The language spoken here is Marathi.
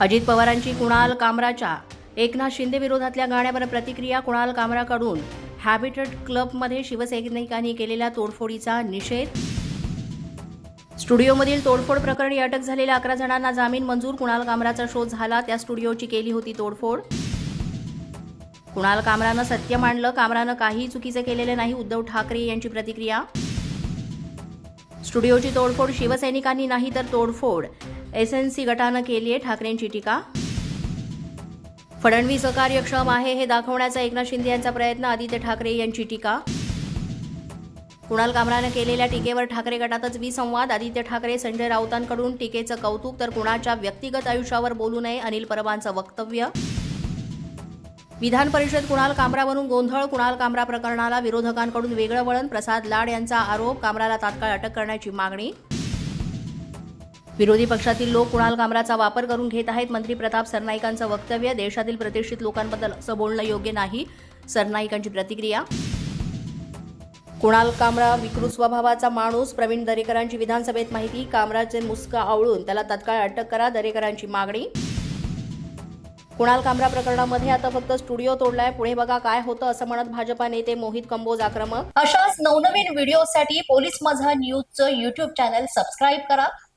अजित पवारांची कुणाल कामराच्या एकनाथ शिंदे विरोधातल्या गाण्यावर प्रतिक्रिया कुणाल कामराकडून? हॅबिटेट क्लबमध्ये शिवसैनिकांनी केलेल्या तोडफोडीचा निषेध? स्टुडिओमधील तोडफोड प्रकरणी अटक झालेल्या अकरा जणांना जामीन मंजूर कुणाल कामराचा शोध झाला त्या स्टुडिओची केली होती तोडफोड? कुणाल कामरानं सत्य मांडलं कामरानं काही चुकीचं केलेलं नाही उद्धव ठाकरे यांची प्रतिक्रिया? स्टुडिओची तोडफोड शिवसैनिकांनी नाही तर तोडफोड एस एन सी गटानं केली आहे ठाकरेंची टीका. फडणवीस अकार्यक्षम आहे हे दाखवण्याचा एकनाथ शिंदे यांचा प्रयत्न आदित्य ठाकरे यांची टीका. कुणाल कामरानं केलेल्या टीकेवर ठाकरे गटातच विसंवाद आदित्य ठाकरे संजय राऊतांकडून टीकेचं कौतुक तर कुणाच्या व्यक्तिगत आयुष्यावर बोलू नये अनिल परबांचं वक्तव्य. विधान परिषद कुणाल कामरावरून गोंधळ कुणाल कामरा प्रकरणाला विरोधकांकडून वेगळं वळण प्रसाद लाड यांचा आरोप कामराला तात्काळ अटक करण्याची मागणी. विरोधी पक्षातील लोक कुणाल कामराचा वापर करून घेत आहेत? मंत्री प्रताप सरनाईकांचं वक्तव्य देशातील प्रतिष्ठित लोकांबद्दल असं बोलणं योग्य नाही? सरनाईकांची प्रतिक्रिया? कुणाल कामरा विकृत स्वभावाचा माणूस प्रवीण दरेकरांची विधानसभेत माहिती कामराचे मुस्का आवळून त्याला तत्काळ अटक करा दरेकरांची मागणी? कुणाल कामरा प्रकरणामध्ये आता फक्त स्टुडिओ तोडलाय पुढे बघा काय होतं असं म्हणत भाजपा नेते मोहित कंबोज आक्रमक? अशाच नवनवीन व्हिडिओसाठी पोलीस माझा न्यूजचं युट्यूब चॅनल सबस्क्राईब करा.